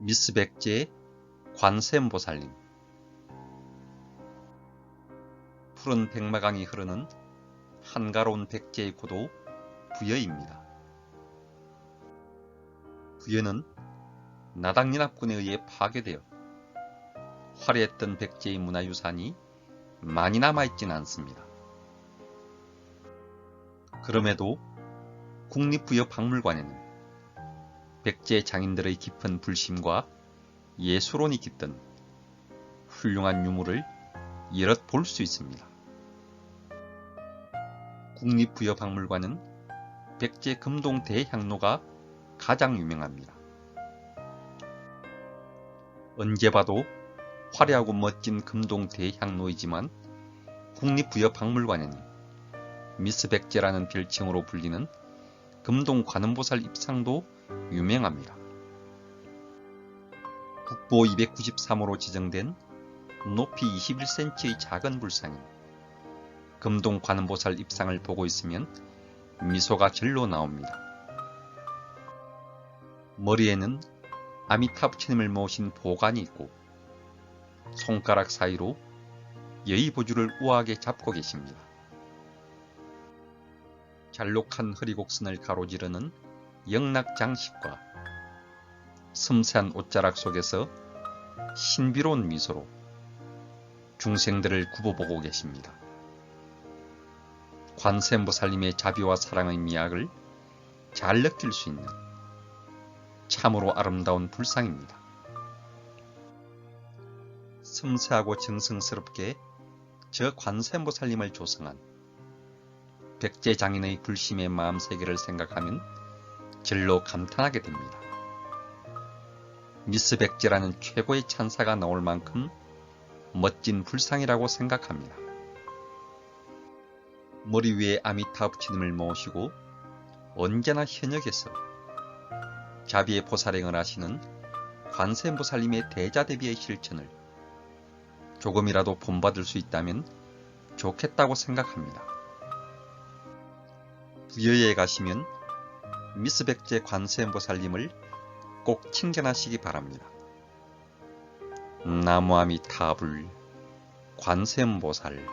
미스 백제 관세음보살님 푸른 백마강이 흐르는 한가로운 백제의 고도 부여입니다. 부여는 나당연합군에 의해 파괴되어 화려했던 백제의 문화유산이 많이 남아있진 않습니다. 그럼에도 국립부여박물관에는 백제 장인들의 깊은 불심과 예술혼이 깃든 훌륭한 유물을 여럿 볼 수 있습니다. 국립부여박물관은 백제 금동 대향로가 가장 유명합니다. 언제 봐도 화려하고 멋진 금동 대향로이지만 국립부여박물관에는 미스 백제라는 별칭으로 불리는 금동 관음보살 입상도 유명합니다. 국보 293호로 지정된 높이 21cm의 작은 불상인 금동 관음보살 입상을 보고 있으면 미소가 절로 나옵니다. 머리에는 아미타부처님을 모신 보관이 있고 손가락 사이로 여의보주를 우아하게 잡고 계십니다. 잘록한 허리곡선을 가로지르는 영락장식과 섬세한 옷자락 속에서 신비로운 미소로 중생들을 굽어보고 계십니다. 관세음보살님의 자비와 사랑의 미학을 잘 느낄 수 있는 참으로 아름다운 불상입니다. 섬세하고 정성스럽게 저 관세음보살님을 조성한 백제 장인의 불심의 마음 세계를 생각하면 절로 감탄하게 됩니다. 미스 백제라는 최고의 찬사가 나올 만큼 멋진 불상이라고 생각합니다. 머리 위에 아미타부치님을 모시고 언제나 현역에서 자비의 보살행을 하시는 관세음보살님의 대자대비의 실천을 조금이라도 본받을 수 있다면 좋겠다고 생각합니다. 부여에 가시면 미스 백제 관세음보살님을 꼭 칭견하시기 바랍니다. 나무아미 타불 관세음보살